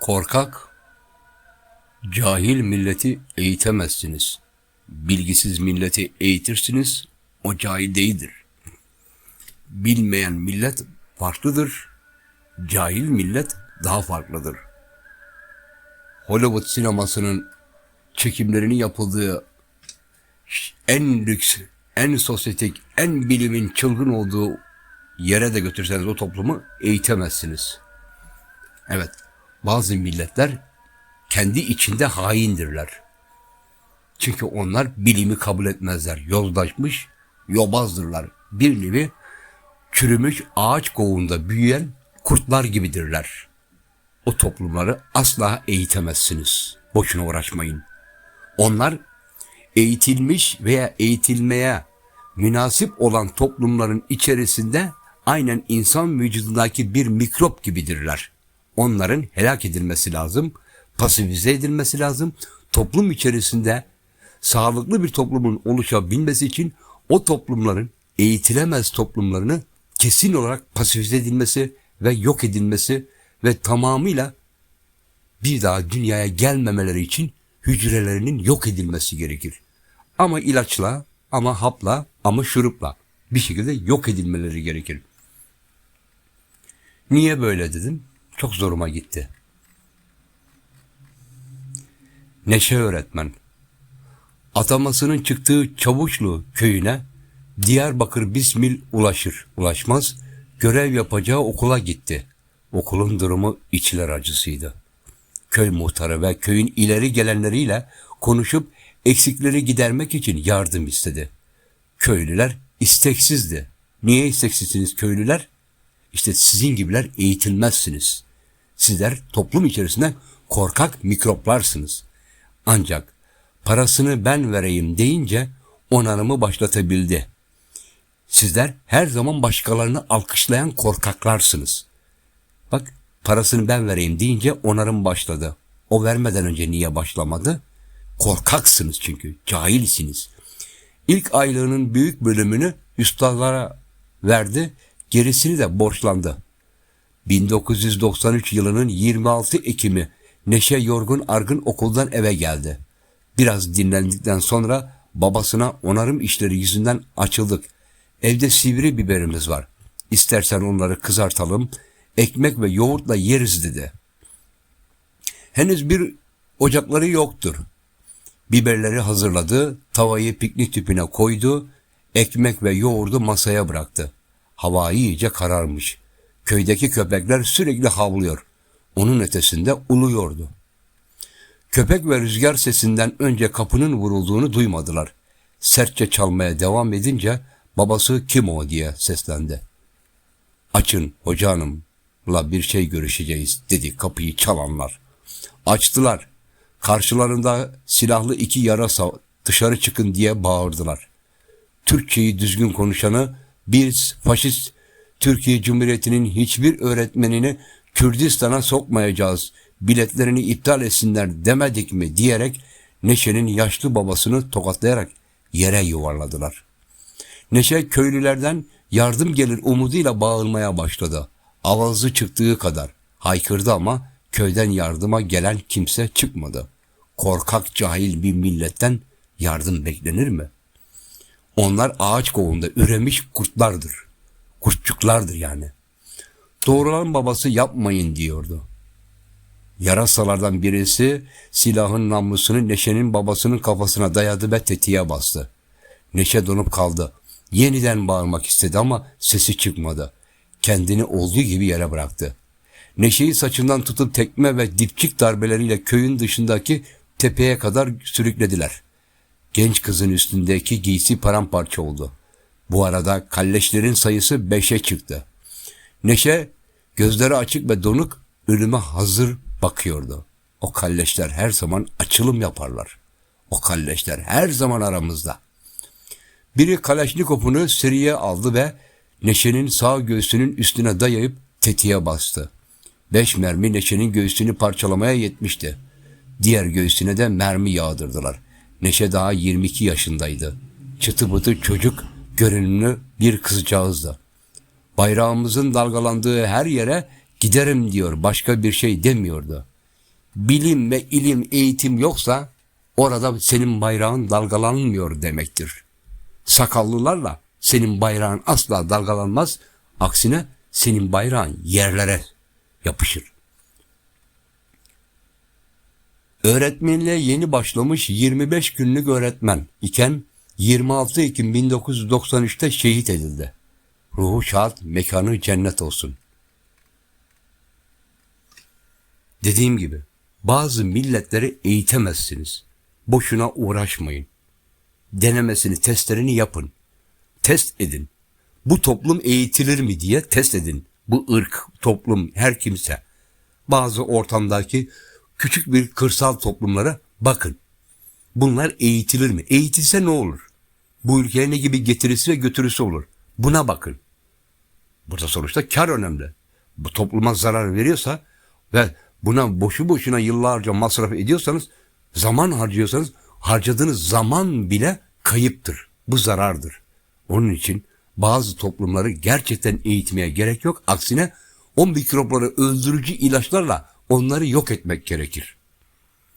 Korkak, cahil milleti eğitemezsiniz. Bilgisiz milleti eğitirsiniz, o cahil değildir. Bilmeyen millet farklıdır, cahil millet daha farklıdır. Hollywood sinemasının çekimlerinin yapıldığı en lüks, en sosyetik, en bilimin çılgın olduğu yere de götürseniz o toplumu eğitemezsiniz. Evet, bazı milletler kendi içinde haindirler. Çünkü onlar bilimi kabul etmezler. Yozlaşmış, yobazdırlar. Bir nevi çürümüş ağaç kovuğunda büyüyen kurtlar gibidirler. O toplumları asla eğitemezsiniz. Boşuna uğraşmayın. Onlar eğitilmiş veya eğitilmeye münasip olan toplumların içerisinde aynen insan vücudundaki bir mikrop gibidirler. Onların helak edilmesi lazım, pasifize edilmesi lazım. Toplum içerisinde sağlıklı bir toplumun oluşabilmesi için o toplumların eğitilemez toplumlarını kesin olarak pasifize edilmesi ve yok edilmesi ve tamamıyla bir daha dünyaya gelmemeleri için hücrelerinin yok edilmesi gerekir. Ama ilaçla, ama hapla, ama şurupla bir şekilde yok edilmeleri gerekir. Niye böyle dedim? Çok zoruma gitti. Neşe öğretmen. Atamasının çıktığı Çavuşlu köyüne Diyarbakır Bismil ulaşır. Ulaşmaz görev yapacağı okula gitti. Okulun durumu içler acısıydı. Köy muhtarı ve köyün ileri gelenleriyle konuşup eksikleri gidermek için yardım istedi. Köylüler isteksizdi. Niye isteksizsiniz köylüler? İşte sizin gibiler eğitilmezsiniz. Sizler toplum içerisinde korkak mikroplarsınız. Ancak parasını ben vereyim deyince onarımı başlatabildi. Sizler her zaman başkalarını alkışlayan korkaklarsınız. Bak parasını ben vereyim deyince onarım başladı. O vermeden önce niye başlamadı? Korkaksınız çünkü, cahilsiniz. İlk aylığının büyük bölümünü üstadlara verdi, gerisini de borçlandı. 1993 yılının 26 Ekim'i Neşe yorgun argın okuldan eve geldi. Biraz dinlendikten sonra babasına onarım işleri yüzünden açıldık. Evde sivri biberimiz var. İstersen onları kızartalım, ekmek ve yoğurtla yeriz dedi. Henüz bir ocakları yoktur. Biberleri hazırladı, tavayı piknik tüpüne koydu, ekmek ve yoğurdu masaya bıraktı. Hava iyice kararmış. Köydeki köpekler sürekli havlıyor. Onun ötesinde uluyordu. Köpek ve rüzgar sesinden önce kapının vurulduğunu duymadılar. Sertçe çalmaya devam edince babası kim o diye seslendi. Açın hoca hanımla bir şey görüşeceğiz dedi kapıyı çalanlar. Açtılar. Karşılarında silahlı iki yarasa dışarı çıkın diye bağırdılar. Türkçeyi düzgün konuşanı biz faşist Türkiye Cumhuriyeti'nin hiçbir öğretmenini Kürdistan'a sokmayacağız, biletlerini iptal etsinler demedik mi diyerek Neşe'nin yaşlı babasını tokatlayarak yere yuvarladılar. Neşe köylülerden yardım gelir umuduyla bağırmaya başladı. Avazı çıktığı kadar haykırdı ama köyden yardıma gelen kimse çıkmadı. Korkak cahil bir milletten yardım beklenir mi? Onlar ağaç kovuğunda üremiş kurtlardır. Kurtçuklardır yani. Doğrulan babası yapmayın diyordu. Yarasalardan birisi silahın namlusunu Neşe'nin babasının kafasına dayadı ve tetiğe bastı. Neşe donup kaldı. Yeniden bağırmak istedi ama sesi çıkmadı. Kendini olduğu gibi yere bıraktı. Neşe'yi saçından tutup tekme ve dipçik darbeleriyle köyün dışındaki tepeye kadar sürüklediler. Genç kızın üstündeki giysi paramparça oldu. Bu arada kalleşlerin sayısı beşe çıktı. Neşe gözleri açık ve donuk ölüme hazır bakıyordu. O kalleşler her zaman açılım yaparlar. O kalleşler her zaman aramızda. Biri Kalaşnikov'unu seriye aldı ve Neşe'nin sağ göğsünün üstüne dayayıp tetiğe bastı. Beş mermi Neşe'nin göğsünü parçalamaya yetmişti. Diğer göğsüne de mermi yağdırdılar. Neşe daha 22 yaşındaydı. Çıtı bıtı çocuk görünümlü bir kızcağızdı. Bayrağımızın dalgalandığı her yere giderim diyor, başka bir şey demiyordu. bilim ve ilim, eğitim yoksa orada senin bayrağın dalgalanmıyor demektir. Sakallılarla senin bayrağın asla dalgalanmaz. Aksine senin bayrağın yerlere yapışır. Öğretmenliğe yeni başlamış 25 günlük öğretmen iken 26 Ekim 1993'te şehit edildi. Ruhu şad, mekanı cennet olsun. Dediğim gibi bazı milletleri eğitemezsiniz. Boşuna uğraşmayın. Denemesini, testlerini yapın. Test edin. Bu toplum eğitilir mi diye test edin. Bu ırk, toplum, her kimse. Bazı ortamdaki küçük bir kırsal toplumlara bakın. Bunlar eğitilir mi? Eğitilse ne olur? Bu ülkeye ne gibi getirisi ve götürüsü olur? Buna bakın. Burada sonuçta kar önemli. Bu topluma zarar veriyorsa ve buna boşu boşuna yıllarca masraf ediyorsanız, zaman harcıyorsanız harcadığınız zaman bile kayıptır. Bu zarardır. Onun için bazı toplumları gerçekten eğitmeye gerek yok. Aksine o mikropları öldürücü ilaçlarla onları yok etmek gerekir.